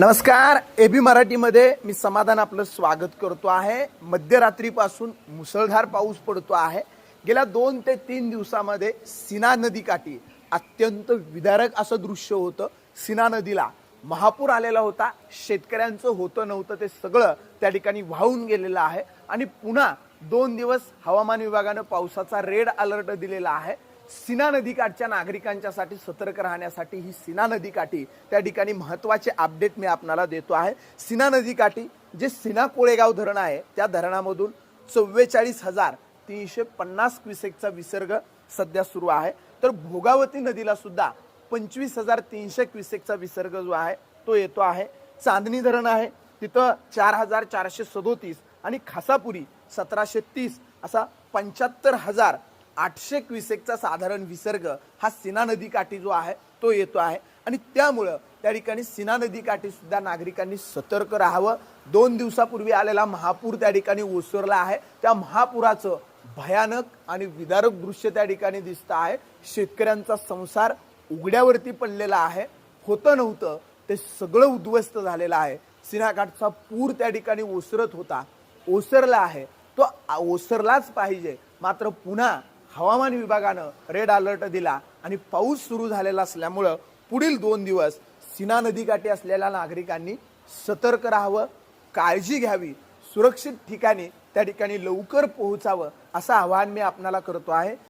नमस्कार A B मराठीमध्ये मी समाधान आपलं स्वागत करतो आहे. मध्यरात्रीपासून मुसळधार पाऊस पडतो आहे. गेल्या दोन ते तीन दिवसामध्ये सिना नदीकाठी अत्यंत विदारक असं दृश्य होतं. सिना नदीला महापूर आलेला होता. शेतकऱ्यांचं होतं नव्हतं ते सगळं त्या ठिकाणी वाहून गेलेलं आहे. आणि पुन्हा दोन दिवस हवामान विभागानं पावसाचा रेड अलर्ट दिलेला आहे. सिना नदीकाठच्या नागरिकांच्यासाठी सतर्क राहण्यासाठी ही सिना नदीकाठी त्या ठिकाणी महत्त्वाचे अपडेट मी आपणाला देतो आहे. सिना नदीकाठी जे सिना कोळेगाव धरण आहे त्या धरणामधून चव्वेचाळीस हजार तीनशे पन्नास क्युसेकचा विसर्ग सध्या सुरू आहे. तर भोगावती नदीला सुद्धा पंचवीस हजार तीनशे क्युसेकचा विसर्ग जो आहे तो येतो आहे. चांदणी धरण आहे तिथं चार हजार चारशे सदोतीस आणि खासापुरी सतराशे तीस असा पंच्याहत्तर हजार आठशे क्विसेकचा साधारण विसर्ग हा सीना नदीकाठी जो आहे तो येतो आहे. आणि त्यामुळं त्या ठिकाणी सीना नदीकाठीसुद्धा सुद्धा नागरिकांनी सतर्क राहावं. दोन दिवसापूर्वी आलेला महापूर त्या ठिकाणी ओसरला आहे. त्या महापुराचं भयानक आणि विदारक दृश्य त्या ठिकाणी दिसतं आहे. शेतकऱ्यांचा संसार उघड्यावरती पडलेला आहे. होतं नव्हतं ते सगळं उद्ध्वस्त झालेलं आहे. सिनाकाठचा पूर त्या ठिकाणी ओसरत होता. ओसरला आहे. तो ओसरलाच पाहिजे. मात्र पुन्हा हवामान विभागानं रेड अलर्ट दिला आणि पाऊस सुरू झालेला असल्यामुळं पुढील दोन दिवस सीना नदीकाठी असलेल्या नागरिकांनी सतर्क राहावं काळजी घ्यावी सुरक्षित ठिकाणी त्या ठिकाणी लवकर पोहोचावं असं आवाहन मी आपणाला करतो आहे.